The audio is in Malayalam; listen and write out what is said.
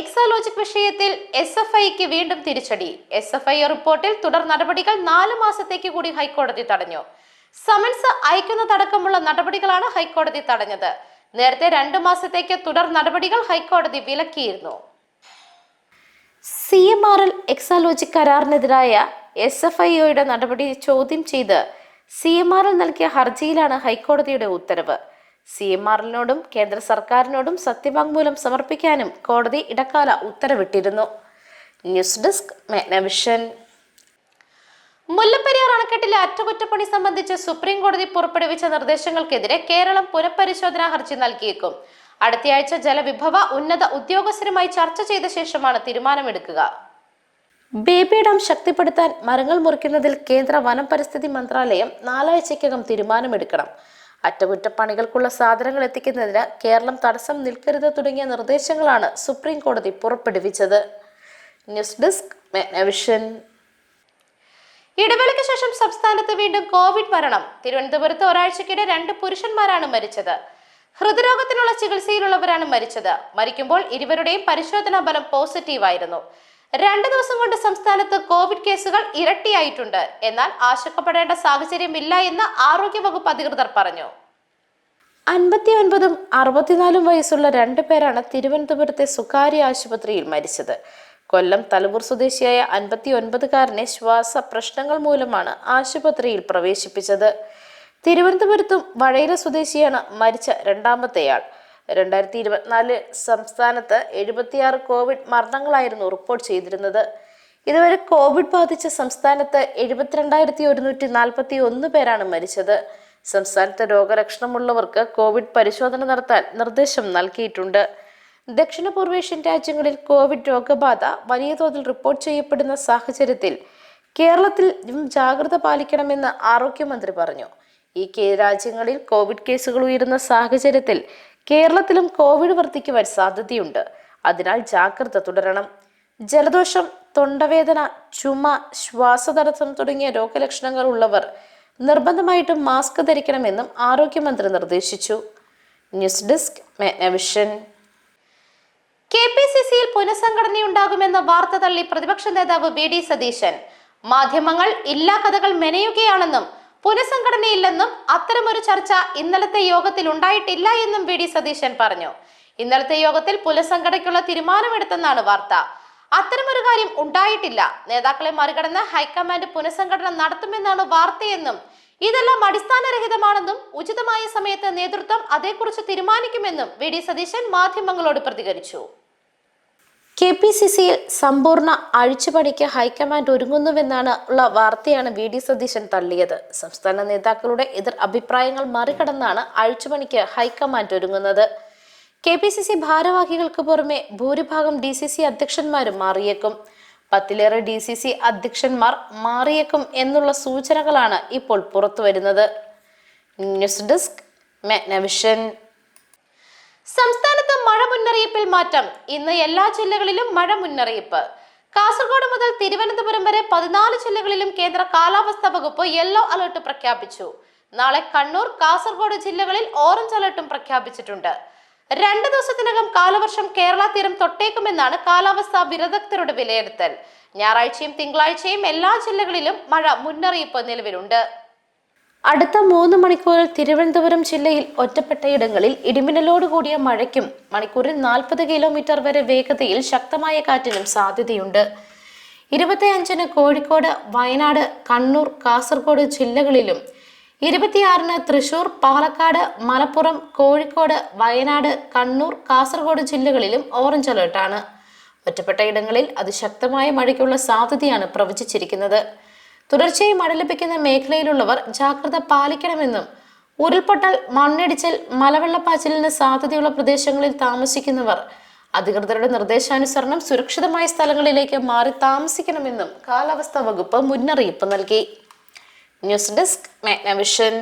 എക്സാലോജിക് വിഷയത്തിൽ എസ് എഫ് ഐക്ക് വീണ്ടും തിരിച്ചടി. എസ് എഫ് ഐ റിപ്പോർട്ടിൽ തുടർ നടപടികൾ നാല് മാസത്തേക്ക് കൂടി ഹൈക്കോടതി തടഞ്ഞു. സമൻസ് അയക്കുന്നതടക്കമുള്ള നടപടികളാണ് ഹൈക്കോടതി തടഞ്ഞത്. നേരത്തെ രണ്ടു മാസത്തേക്ക് തുടർ നടപടികൾ ഹൈക്കോടതി വിലക്കിയിരുന്നു. C M R L Exalogic കരാറിനെതിരായ S F I ഒയുടെ നടപടി ചോദ്യം ചെയ്ത് സി എം ആർ എൽ നൽകിയ ഹർജിയിലാണ് ഹൈക്കോടതിയുടെ ഉത്തരവ്. സി എം ആറിനോടും കേന്ദ്ര സർക്കാരിനോടും സത്യവാങ്മൂലം സമർപ്പിക്കാനും കോടതി ഇടക്കാല ഉത്തരവിട്ടിരുന്നു. ന്യൂസ് ഡെസ്ക് മെഗ്നവിഷൻ മുല്ലപ്പെരിയാർ അണക്കെട്ടിലെ അറ്റകുറ്റപ്പണി സംബന്ധിച്ച് സുപ്രീം കോടതി പുറപ്പെടുവിച്ച നിർദ്ദേശങ്ങൾക്കെതിരെ കേരളം പുനഃപരിശോധനാ ഹർജി നൽകിയേക്കും. അടുത്തയാഴ്ച ജലവിഭവ ഉന്നത ഉദ്യോഗസ്ഥരുമായി ചർച്ച ചെയ്ത ശേഷമാണ് തീരുമാനമെടുക്കുക. ബേബി ഡാം ശക്തിപ്പെടുത്താൻ മരങ്ങൾ മുറിക്കുന്നതിൽ കേന്ദ്ര വനം പരിസ്ഥിതി മന്ത്രാലയം നാലാഴ്ചയ്ക്കകം തീരുമാനമെടുക്കണം. അറ്റകുറ്റപ്പണികൾക്കുള്ള സാധനങ്ങൾ എത്തിക്കുന്നതിന് കേരളം തടസ്സം നിൽക്കരുത് തുടങ്ങിയ നിർദ്ദേശങ്ങളാണ് സുപ്രീം കോടതി പുറപ്പെടുവിച്ചത്. ന്യൂസ് ഡെസ്ക് ഇടവേളയ്ക്ക് ശേഷം സംസ്ഥാനത്ത് വീണ്ടും കോവിഡ് മരണം. തിരുവനന്തപുരത്ത് ഒരാഴ്ചക്കിടെ രണ്ട് പുരുഷന്മാരാണ് മരിച്ചത്. ഹൃദ്രോഗത്തിനുള്ള ചികിത്സയിലുള്ളവരാണ് മരിച്ചത്. മരിക്കുമ്പോൾ ഇരുവരുടെയും പരിശോധനാ ഫലം പോസിറ്റീവായിരുന്നു. രണ്ട് ദിവസം കൊണ്ട് സംസ്ഥാനത്ത് കോവിഡ് കേസുകൾ ഇരട്ടിയായിട്ടുണ്ട്. എന്നാൽ ആശങ്കപ്പെടേണ്ട സാഹചര്യമില്ല എന്ന് ആരോഗ്യവകുപ്പ് അധികൃതർ പറഞ്ഞു. അൻപത്തി ഒൻപതും അറുപത്തിനാലും വയസ്സുള്ള രണ്ടു പേരാണ് തിരുവനന്തപുരത്തെ സ്വകാര്യ ആശുപത്രിയിൽ മരിച്ചത്. കൊല്ലം തലവൂർ സ്വദേശിയായ അൻപത്തി ഒൻപതുകാരനെ ശ്വാസ പ്രശ്നങ്ങൾ മൂലമാണ് ആശുപത്രിയിൽ പ്രവേശിപ്പിച്ചത്. തിരുവനന്തപുരത്തും വഴയില സ്വദേശിയാണ് മരിച്ച രണ്ടാമത്തെയാൾ. രണ്ടായിരത്തി ഇരുപത്തിനാല് സംസ്ഥാനത്ത് എഴുപത്തിയാറ് കോവിഡ് മരണങ്ങളായിരുന്നു റിപ്പോർട്ട് ചെയ്തിരുന്നത്. ഇതുവരെ കോവിഡ് ബാധിച്ച സംസ്ഥാനത്ത് എഴുപത്തിരണ്ടായിരത്തി ഒരുന്നൂറ്റി നാൽപ്പത്തി ഒന്ന് പേരാണ് മരിച്ചത്. സംസ്ഥാനത്ത് രോഗലക്ഷണമുള്ളവർക്ക് കോവിഡ് പരിശോധന നടത്താൻ നിർദ്ദേശം നൽകിയിട്ടുണ്ട്. ദക്ഷിണ പൂർവേഷ്യൻ രാജ്യങ്ങളിൽ കോവിഡ് രോഗബാധ വലിയ തോതിൽ റിപ്പോർട്ട് ചെയ്യപ്പെടുന്ന സാഹചര്യത്തിൽ കേരളത്തിൽ ജാഗ്രത പാലിക്കണമെന്ന് ആരോഗ്യമന്ത്രി പറഞ്ഞു. ഈ രാജ്യങ്ങളിൽ കോവിഡ് കേസുകൾ ഉയരുന്ന സാഹചര്യത്തിൽ കേരളത്തിലും കോവിഡ് വർദ്ധിക്കുവാൻ സാധ്യതയുണ്ട്. അതിനാൽ ജാഗ്രത തുടരണം. ജലദോഷം തൊണ്ടവേദന ചുമ ശ്വാസതടസ്സം തുടങ്ങിയ രോഗലക്ഷണങ്ങൾ ഉള്ളവർ നിർബന്ധമായിട്ടും മാസ്ക് ധരിക്കണമെന്നും ആരോഗ്യമന്ത്രി നിർദ്ദേശിച്ചു. News desk Megnavision K P C സിയിൽ പുനഃസംഘടനയുണ്ടാകുമെന്ന വാർത്ത തള്ളി പ്രതിപക്ഷ നേതാവ് വി ഡി സതീശൻ. മാധ്യമങ്ങൾ ഇല്ലാ കഥകൾ മെനയുകയാണെന്നും പുനഃസംഘടനയില്ലെന്നും അത്തരമൊരു ചർച്ച ഇന്നലത്തെ യോഗത്തിൽ ഉണ്ടായിട്ടില്ല എന്നും വി ഡി സതീശൻ പറഞ്ഞു. ഇന്നലത്തെ യോഗത്തിൽ പുനഃസംഘടനയ്ക്കുള്ള തീരുമാനമെടുത്തെന്നാണ് വാർത്ത. അത്തരമൊരു കാര്യം ഉണ്ടായിട്ടില്ല. നേതാക്കളെ മറികടന്ന് ഹൈക്കമാൻഡ് പുനഃസംഘടന നടത്തുമെന്നാണ് വാർത്തയെന്നും ഇതെല്ലാം അടിസ്ഥാനരഹിതമാണെന്നും ഉചിതമായ സമയത്ത് നേതൃത്വം അതേക്കുറിച്ച് തീരുമാനിക്കുമെന്നും വി ഡി സതീശൻ മാധ്യമങ്ങളോട് പ്രതികരിച്ചു. കെ പി സി സിയിൽ സമ്പൂർണ അഴിച്ചുപണിക്ക് ഹൈക്കമാൻഡ് ഒരുങ്ങുന്നുവെന്നാണ് ഉള്ള വാർത്തയാണ് വി ഡി സതീശൻ തള്ളിയത്. സംസ്ഥാന നേതാക്കളുടെ എതിർ അഭിപ്രായങ്ങൾ മറികടന്നാണ് അഴിച്ചുപണിക്ക് ഹൈക്കമാൻഡ് ഒരുങ്ങുന്നത്. കെ പി സി സി ഭാരവാഹികൾക്ക് പുറമെ ഭൂരിഭാഗം ഡി സി സി അധ്യക്ഷന്മാരും മാറിയേക്കും. പത്തിലേറെ ഡി സി സി അധ്യക്ഷന്മാർ മാറിയേക്കും എന്നുള്ള സൂചനകളാണ് ഇപ്പോൾ പുറത്തുവരുന്നത്. News desk Megnavision. സംസ്ഥാനത്ത് മഴ മുന്നറിയിപ്പിൽ മാറ്റം. ഇന്ന് എല്ലാ ജില്ലകളിലും മഴ മുന്നറിയിപ്പ്. കാസർഗോഡ് മുതൽ തിരുവനന്തപുരം വരെ പതിനാല് ജില്ലകളിലും കേന്ദ്ര കാലാവസ്ഥാ വകുപ്പ് യെല്ലോ അലർട്ട് പ്രഖ്യാപിച്ചു. നാളെ കണ്ണൂർ കാസർഗോഡ് ജില്ലകളിൽ ഓറഞ്ച് അലർട്ടും പ്രഖ്യാപിച്ചിട്ടുണ്ട്. രണ്ട് ദിവസത്തിനകം കാലവർഷം കേരള തീരം തൊട്ടേക്കുമെന്നാണ് കാലാവസ്ഥാ വിദഗ്ധരുടെ വിലയിരുത്തൽ. ഞായറാഴ്ചയും തിങ്കളാഴ്ചയും എല്ലാ ജില്ലകളിലും മഴ മുന്നറിയിപ്പ് നിലവിലുണ്ട്. അടുത്ത മൂന്ന് മണിക്കൂറിൽ തിരുവനന്തപുരം ജില്ലയിൽ ഒറ്റപ്പെട്ടയിടങ്ങളിൽ ഇടിമിന്നലോട് കൂടിയ മഴയ്ക്കും മണിക്കൂറിൽ നാൽപ്പത് കിലോമീറ്റർ വരെ വേഗതയിൽ ശക്തമായ കാറ്റിനും സാധ്യതയുണ്ട്. ഇരുപത്തിയഞ്ചിന് കോഴിക്കോട് വയനാട് കണ്ണൂർ കാസർഗോഡ് ജില്ലകളിലും ഇരുപത്തിയാറിന് തൃശൂർ പാലക്കാട് മലപ്പുറം കോഴിക്കോട് വയനാട് കണ്ണൂർ കാസർഗോഡ് ജില്ലകളിലും ഓറഞ്ച് അലേർട്ടാണ്. ഒറ്റപ്പെട്ട ഇടങ്ങളിൽ അതിശക്തമായ മഴയ്ക്കുള്ള സാധ്യതയാണ് പ്രവചിച്ചിരിക്കുന്നത്. തുടർച്ചയായി മഴ ലഭിക്കുന്ന മേഖലയിലുള്ളവർ ജാഗ്രത പാലിക്കണമെന്നും ഉരുൾപൊട്ടൽ മണ്ണിടിച്ചിൽ മലവെള്ളപ്പാച്ചിലിന് സാധ്യതയുള്ള പ്രദേശങ്ങളിൽ താമസിക്കുന്നവർ അധികൃതരുടെ നിർദ്ദേശാനുസരണം സുരക്ഷിതമായ സ്ഥലങ്ങളിലേക്ക് മാറി താമസിക്കണമെന്നും കാലാവസ്ഥാ വകുപ്പ് മുന്നറിയിപ്പ് നൽകി. News desk Magnavision